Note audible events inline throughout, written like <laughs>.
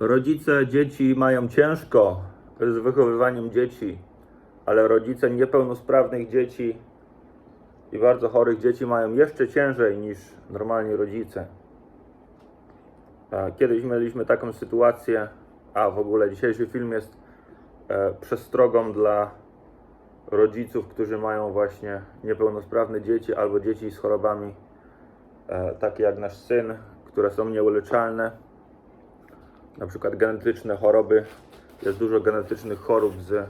Rodzice dzieci mają ciężko z wychowywaniem dzieci, ale rodzice niepełnosprawnych dzieci i bardzo chorych dzieci mają jeszcze ciężej niż normalni rodzice. E, Kiedyś mieliśmy taką sytuację, a w ogóle dzisiejszy film jest e, przestrogą dla rodziców, którzy mają właśnie niepełnosprawne dzieci albo dzieci z chorobami, e, takie jak nasz syn, które są nieuleczalne na przykład genetyczne choroby. Jest dużo genetycznych chorób z,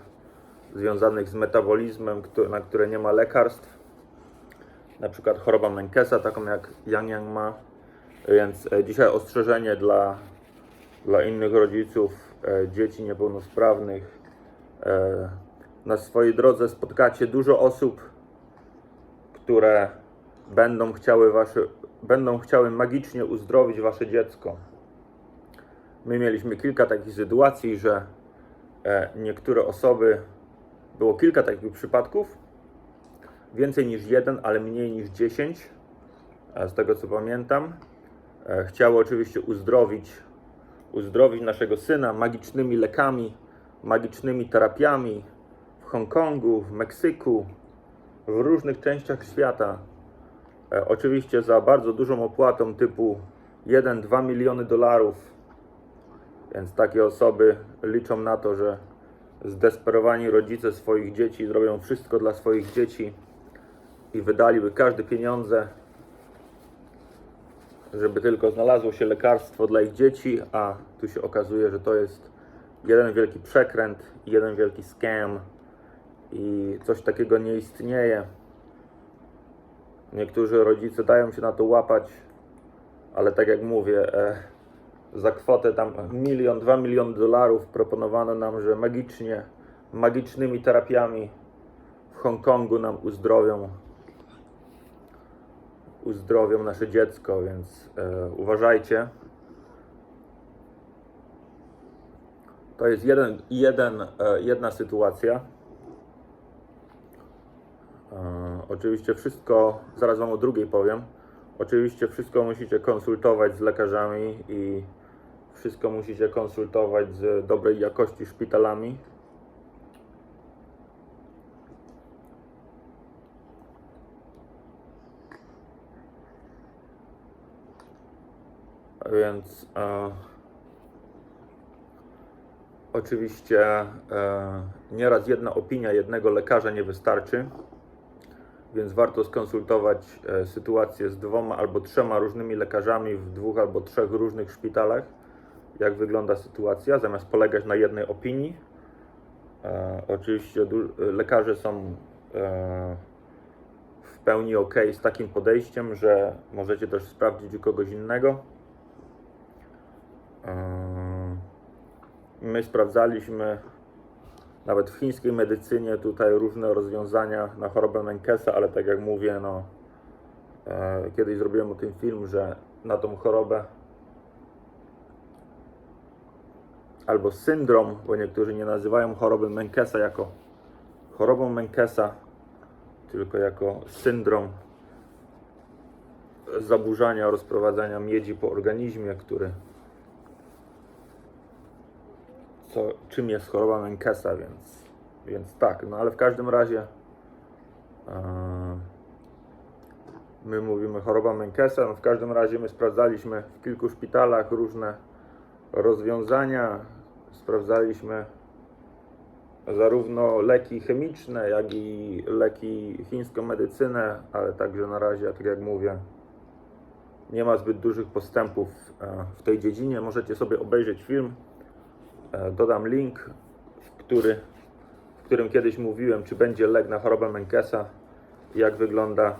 związanych z metabolizmem, na które nie ma lekarstw. Na przykład choroba Menkesa, taką jak Yang Yang ma. Więc e, dzisiaj ostrzeżenie dla, dla innych rodziców e, dzieci niepełnosprawnych. E, na swojej drodze spotkacie dużo osób, które będą chciały, wasze, będą chciały magicznie uzdrowić wasze dziecko. My mieliśmy kilka takich sytuacji, że e, niektóre osoby, było kilka takich przypadków, więcej niż jeden, ale mniej niż dziesięć, e, z tego co pamiętam, e, chciały oczywiście uzdrowić, uzdrowić naszego syna magicznymi lekami, magicznymi terapiami w Hongkongu, w Meksyku, w różnych częściach świata. Oczywiście za bardzo dużą opłatą typu 1-2 miliony dolarów więc takie osoby liczą na to, że zdesperowani rodzice swoich dzieci zrobią wszystko dla swoich dzieci i wydaliby każde pieniądze, żeby tylko znalazło się lekarstwo dla ich dzieci, a tu się okazuje, że to jest jeden wielki przekręt, jeden wielki scam i coś takiego nie istnieje. Niektórzy rodzice dają się na to łapać, ale tak jak mówię, e, za kwotę tam milion, dwa miliony dolarów proponowano nam, że magicznie, magicznymi terapiami w Hongkongu nam uzdrowią uzdrowią nasze dziecko, więc e, uważajcie. To jest jeden, jeden, e, jedna sytuacja. E, oczywiście wszystko, zaraz Wam o drugiej powiem. Oczywiście wszystko musicie konsultować z lekarzami i wszystko musicie konsultować z dobrej jakości szpitalami. Więc e, oczywiście e, nieraz jedna opinia jednego lekarza nie wystarczy więc warto skonsultować e, sytuację z dwoma albo trzema różnymi lekarzami w dwóch albo trzech różnych szpitalach, jak wygląda sytuacja, zamiast polegać na jednej opinii. E, oczywiście lekarze są e, w pełni ok z takim podejściem, że możecie też sprawdzić u kogoś innego. E, my sprawdzaliśmy nawet w chińskiej medycynie tutaj różne rozwiązania na chorobę Menkesa, ale tak jak mówię, no e, kiedyś zrobiłem o tym film, że na tą chorobę albo syndrom, bo niektórzy nie nazywają choroby Menkesa jako chorobą Menkesa, tylko jako syndrom zaburzania rozprowadzania miedzi po organizmie, który co, czym jest choroba Menkesa, więc, więc tak, no ale w każdym razie e, my mówimy choroba Menkesa, no w każdym razie my sprawdzaliśmy w kilku szpitalach różne rozwiązania, sprawdzaliśmy zarówno leki chemiczne, jak i leki chińską medycynę, ale także na razie, tak jak mówię, nie ma zbyt dużych postępów e, w tej dziedzinie. Możecie sobie obejrzeć film. E, Dodam link, w, który, w którym kiedyś mówiłem, czy będzie lek na chorobę Menkesa jak wygląda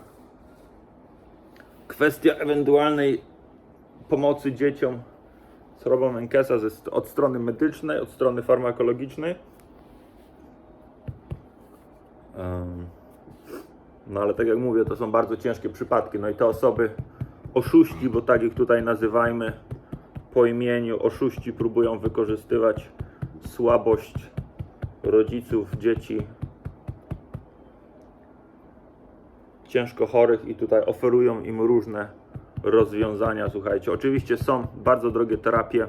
kwestia ewentualnej pomocy dzieciom chorobą Menkesa od strony medycznej, od strony farmakologicznej. No ale tak jak mówię, to są bardzo ciężkie przypadki. No i te osoby, oszuści, bo tak ich tutaj nazywajmy, po imieniu, oszuści próbują wykorzystywać słabość rodziców, dzieci ciężko chorych i tutaj oferują im różne rozwiązania. Słuchajcie, oczywiście są bardzo drogie terapie,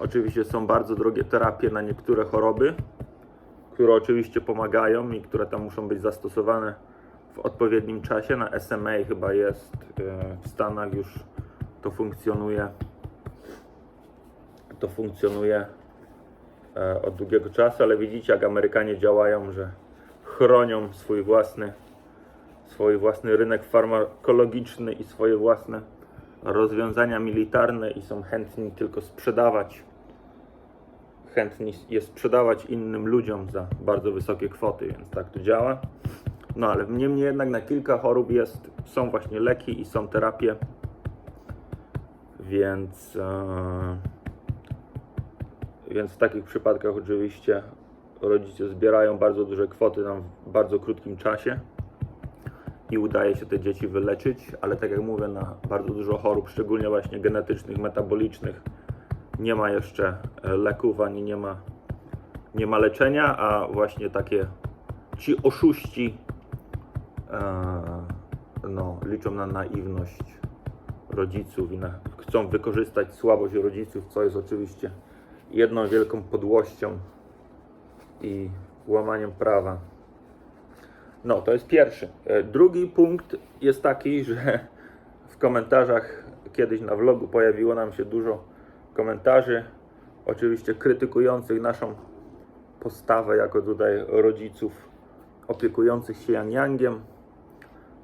Oczywiście są bardzo drogie terapie na niektóre choroby, które oczywiście pomagają i które tam muszą być zastosowane w odpowiednim czasie. Na SMA chyba jest e, w Stanach już to funkcjonuje. To funkcjonuje e, od długiego czasu, ale widzicie jak Amerykanie działają, że chronią swój własny, swój własny rynek farmakologiczny i swoje własne rozwiązania militarne i są chętni tylko sprzedawać. Chętni je sprzedawać innym ludziom za bardzo wysokie kwoty, więc tak to działa. No ale niemniej jednak na kilka chorób jest, są właśnie leki i są terapie, więc, e, więc w takich przypadkach oczywiście rodzice zbierają bardzo duże kwoty w bardzo krótkim czasie i udaje się te dzieci wyleczyć, ale tak jak mówię, na bardzo dużo chorób, szczególnie właśnie genetycznych, metabolicznych, nie ma jeszcze e, leków ani nie ma, nie ma leczenia, a właśnie takie ci oszuści e, no, liczą na naiwność rodziców i na, chcą wykorzystać słabość rodziców, co jest oczywiście jedną wielką podłością i łamaniem prawa. No, to jest pierwszy. E, Drugi punkt jest taki, że w komentarzach kiedyś na vlogu pojawiło nam się dużo komentarzy, oczywiście krytykujących naszą postawę jako tutaj rodziców opiekujących się Yang Yangiem,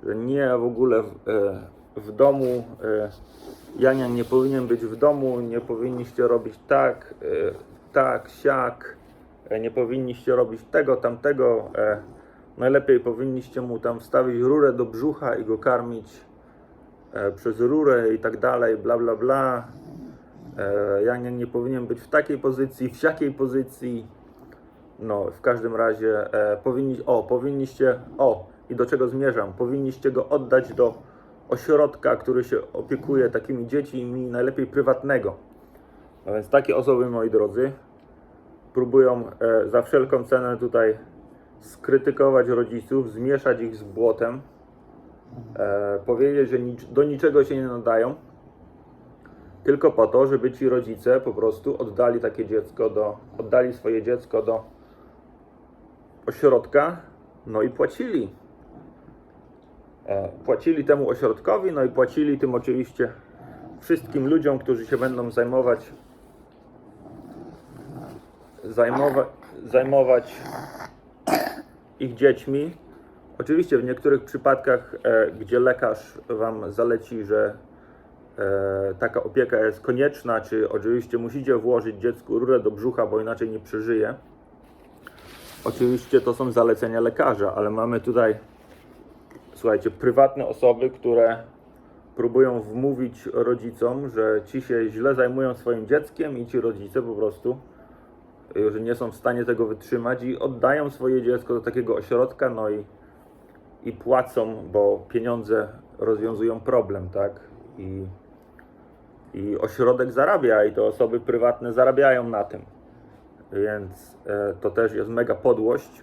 że nie w ogóle w, e, w domu e, Yang Yang nie powinien być w domu, nie powinniście robić tak, tak, siak, nie powinniście robić tego, tamtego, najlepiej powinniście mu tam wstawić rurę do brzucha i go karmić e, przez rurę i tak dalej, bla bla bla. E, nie powinien być w takiej pozycji, w siakiej pozycji. No, w każdym razie e, powinni, o, powinniście, o, i do czego zmierzam, powinniście go oddać do ośrodka, który się opiekuje takimi dziećmi, najlepiej prywatnego. No więc takie osoby, moi drodzy, próbują e, za wszelką cenę tutaj skrytykować rodziców, zmieszać ich z błotem, e, powiedzieć, że nic, do niczego się nie nadają, tylko po to, żeby ci rodzice po prostu oddali takie dziecko do, oddali swoje dziecko do ośrodka, no i płacili. E, płacili temu ośrodkowi, no i płacili tym oczywiście wszystkim ludziom, którzy się będą zajmować zajmować, zajmować ich dziećmi. Oczywiście w niektórych przypadkach, e, gdzie lekarz Wam zaleci, że e, taka opieka jest konieczna, czy oczywiście musicie włożyć dziecku rurę do brzucha, bo inaczej nie przeżyje. Oczywiście to są zalecenia lekarza, ale mamy tutaj, słuchajcie, prywatne osoby, które próbują wmówić rodzicom, że ci się źle zajmują swoim dzieckiem i ci rodzice po prostu że nie są w stanie tego wytrzymać i oddają swoje dziecko do takiego ośrodka, no i, i płacą, bo pieniądze rozwiązują problem, tak? I, I ośrodek zarabia, i to osoby prywatne zarabiają na tym. Więc e, to też jest mega podłość.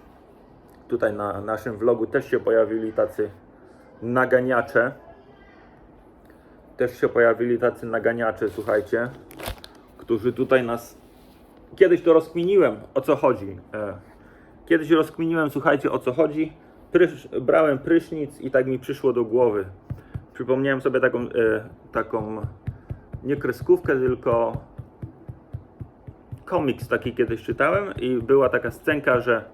Tutaj na naszym vlogu też się pojawili tacy naganiacze. Też się pojawili tacy naganiacze, słuchajcie, którzy tutaj nas kiedyś to rozkminiłem, o co chodzi. E, Kiedyś rozkminiłem, słuchajcie, o co chodzi. Prysz, brałem prysznic i tak mi przyszło do głowy. Przypomniałem sobie taką, e, taką nie kreskówkę, tylko komiks taki kiedyś czytałem i była taka scenka, że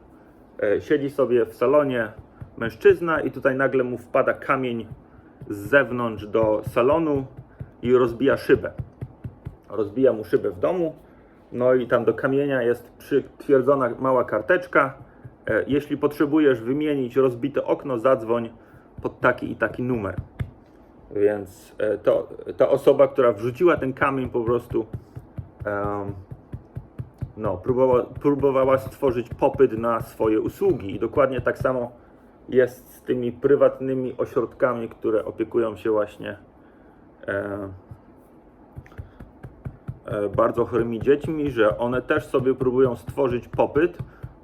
e, siedzi sobie w salonie mężczyzna i tutaj nagle mu wpada kamień z zewnątrz do salonu i rozbija szybę. Rozbija mu szybę w domu, no i tam do kamienia jest przytwierdzona mała karteczka. E, Jeśli potrzebujesz wymienić rozbite okno, zadzwoń pod taki i taki numer. Więc e, to, ta osoba, która wrzuciła ten kamień, po prostu em, no, próbowała, próbowała stworzyć popyt na swoje usługi. I dokładnie tak samo jest z tymi prywatnymi ośrodkami, które opiekują się właśnie e, bardzo chorymi dziećmi, że one też sobie próbują stworzyć popyt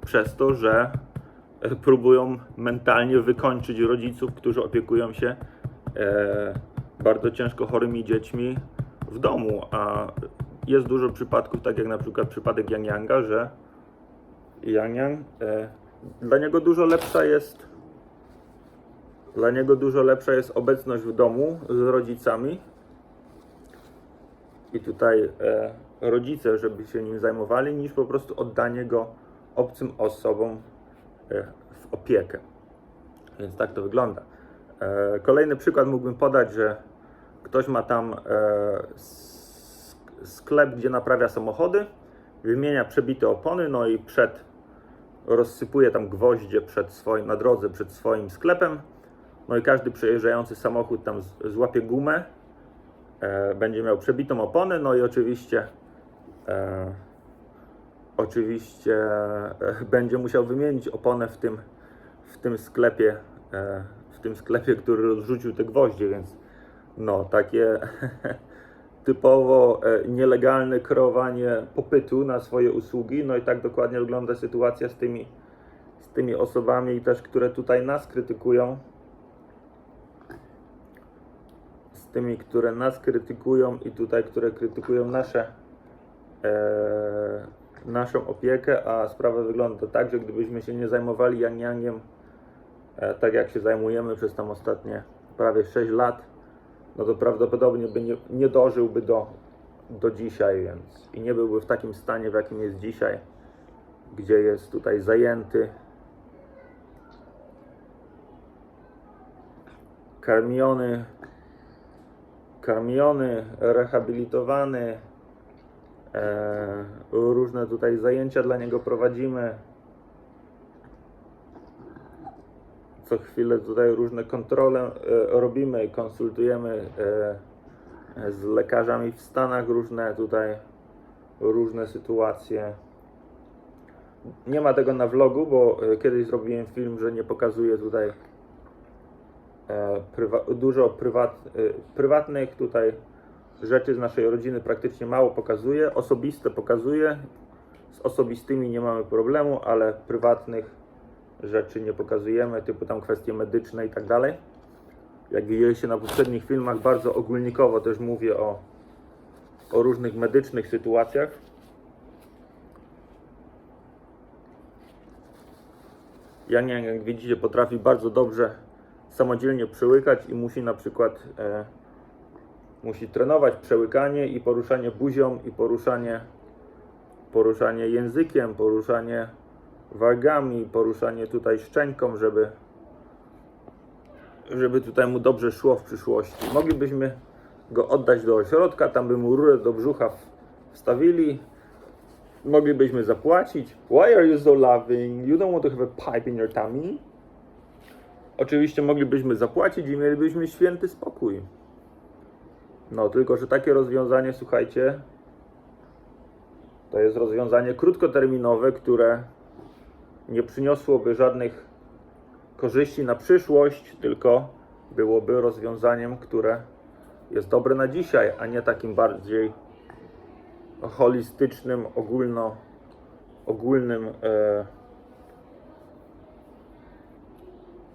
przez to, że e, próbują mentalnie wykończyć rodziców, którzy opiekują się e, bardzo ciężko chorymi dziećmi w domu, a jest dużo przypadków, tak jak na przykład przypadek Yang Yanga, że Yang Yang, e, dla niego dużo lepsza jest dla niego dużo lepsza jest obecność w domu z rodzicami i tutaj e, rodzice, żeby się nim zajmowali, niż po prostu oddanie go obcym osobom e, w opiekę. Więc tak to wygląda. E, kolejny przykład mógłbym podać, że ktoś ma tam sklep, gdzie naprawia samochody, wymienia przebite opony, no i przed rozsypuje tam gwoździe przed swoim, na drodze przed swoim sklepem. No i każdy przejeżdżający samochód tam złapie gumę, będzie miał przebitą oponę, no i oczywiście e, oczywiście e, <laughs> będzie musiał wymienić oponę w tym, w tym sklepie, e, w tym sklepie, który rozrzucił te gwoździe, więc no takie <laughs> typowo e, nielegalne kreowanie popytu na swoje usługi. No i tak dokładnie wygląda sytuacja z tymi, z tymi osobami też, które tutaj nas krytykują. Z tymi, które nas krytykują i tutaj, które krytykują nasze, e, naszą opiekę, a sprawa wygląda tak, że gdybyśmy się nie zajmowali Yang Yangiem, e, tak jak się zajmujemy przez tam ostatnie prawie 6 lat, no to prawdopodobnie by nie, nie dożyłby do, do dzisiaj, więc i nie byłby w takim stanie, w jakim jest dzisiaj, gdzie jest tutaj zajęty, karmiony, karmiony, rehabilitowany, e, różne tutaj zajęcia dla niego prowadzimy. co chwilę tutaj różne kontrole e, robimy konsultujemy e, z lekarzami w Stanach różne tutaj różne sytuacje. Nie ma tego na vlogu, bo e, kiedyś zrobiłem film, że nie pokazuję tutaj prywa- dużo prywat, e, prywatnych tutaj rzeczy z naszej rodziny praktycznie mało pokazuję. Osobiste pokazuję. Z osobistymi nie mamy problemu, ale prywatnych rzeczy nie pokazujemy, typu tam kwestie medyczne i tak dalej. Jak widzieliście na poprzednich filmach, bardzo ogólnikowo też mówię o, o różnych medycznych sytuacjach. Jan, Jan, jak widzicie, potrafi bardzo dobrze samodzielnie przełykać i musi na przykład e, musi trenować przełykanie i poruszanie buzią i poruszanie poruszanie językiem, poruszanie wargami, poruszanie tutaj szczęką, żeby żeby tutaj mu dobrze szło w przyszłości. Moglibyśmy go oddać do ośrodka, tam by mu rurę do brzucha wstawili. Moglibyśmy zapłacić. Why are you so loving? You don't want to have a pipe in your tummy? Oczywiście moglibyśmy zapłacić i mielibyśmy święty spokój. No, tylko że takie rozwiązanie, słuchajcie, to jest rozwiązanie krótkoterminowe, które nie przyniosłoby żadnych korzyści na przyszłość, tylko byłoby rozwiązaniem, które jest dobre na dzisiaj, a nie takim bardziej holistycznym, ogólno, ogólnym, e,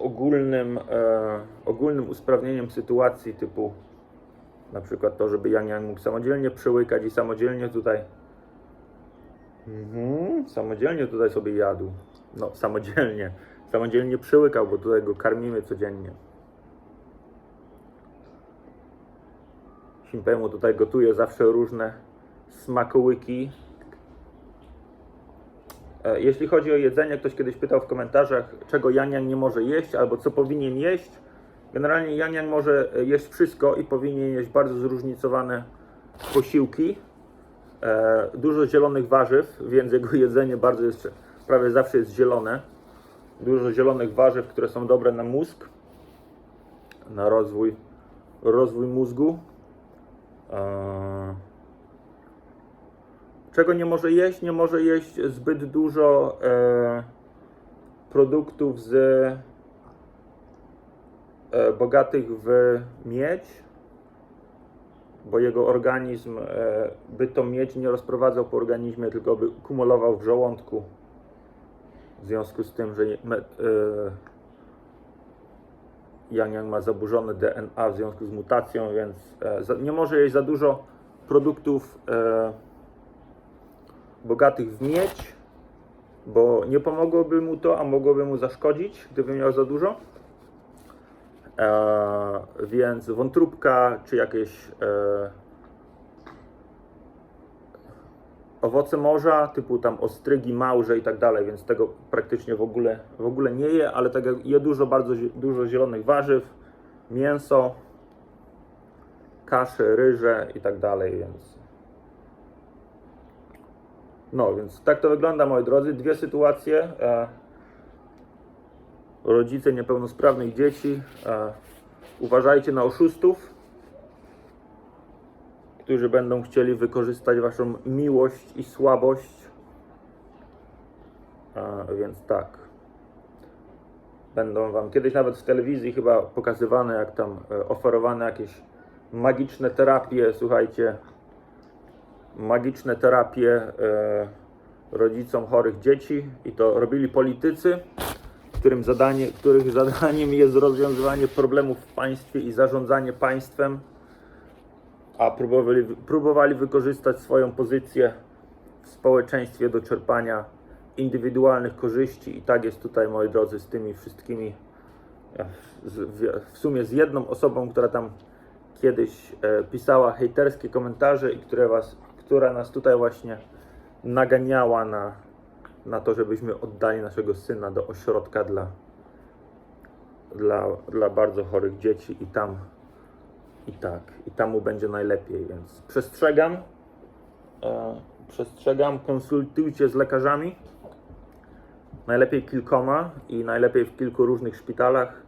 ogólnym, e, ogólnym usprawnieniem sytuacji typu na przykład to, żeby Yang Yang mógł samodzielnie przełykać i samodzielnie tutaj Mhm, samodzielnie tutaj sobie jadł. No, samodzielnie. Samodzielnie przyłykał, bo tutaj go karmimy codziennie. Simpemu tutaj gotuje zawsze różne smakołyki. E, Jeśli chodzi o jedzenie, ktoś kiedyś pytał w komentarzach, czego Janian nie może jeść, albo co powinien jeść. Generalnie Janian może e, jeść wszystko i powinien jeść bardzo zróżnicowane posiłki e, dużo zielonych warzyw, więc jego <laughs> jedzenie bardzo jest, prawie zawsze jest zielone. Dużo zielonych warzyw, które są dobre na mózg, na rozwój, rozwój mózgu. Czego nie może jeść? Nie może jeść zbyt dużo e, produktów z e, bogatych w miedź, bo jego organizm e, by tą miedź nie rozprowadzał po organizmie, tylko by kumulował w żołądku. W związku z tym, że e, Yang Yang ma zaburzone DNA w związku z mutacją, więc e, za, nie może jeść za dużo produktów e, bogatych w miedź, bo nie pomogłoby mu to, a mogłoby mu zaszkodzić, gdyby miał za dużo. E, więc wątróbka czy jakieś e, owoce morza, typu tam ostrygi, małże i tak dalej, więc tego praktycznie w ogóle, w ogóle nie je, ale tak jak je dużo, bardzo dużo zielonych warzyw, mięso, kasze, ryże i tak dalej, więc no, więc tak to wygląda, moi drodzy. Dwie sytuacje. E, rodzice niepełnosprawnych dzieci. E, uważajcie na oszustów, którzy będą chcieli wykorzystać waszą miłość i słabość. E, więc tak. Będą wam kiedyś nawet w telewizji chyba pokazywane, jak tam e, oferowane jakieś magiczne terapie. Słuchajcie, magiczne terapie e, rodzicom chorych dzieci i to robili politycy, którym zadanie, których <laughs> zadaniem jest rozwiązywanie problemów w państwie i zarządzanie państwem, a próbowali, próbowali wykorzystać swoją pozycję w społeczeństwie do czerpania indywidualnych korzyści. I tak jest tutaj, moi drodzy, z tymi wszystkimi e, w sumie z jedną osobą, która tam kiedyś e, pisała hejterskie komentarze i które was, która nas tutaj właśnie naganiała na, na to, żebyśmy oddali naszego syna do ośrodka dla, dla, dla bardzo chorych dzieci i tam i tak, i tam mu będzie najlepiej, więc przestrzegam, e, przestrzegam, konsultujcie z lekarzami, najlepiej kilkoma i najlepiej w kilku różnych szpitalach,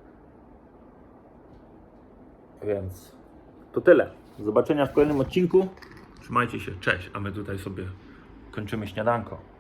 więc to tyle. Do zobaczenia w kolejnym odcinku. Trzymajcie się, cześć, a my tutaj sobie kończymy śniadanko.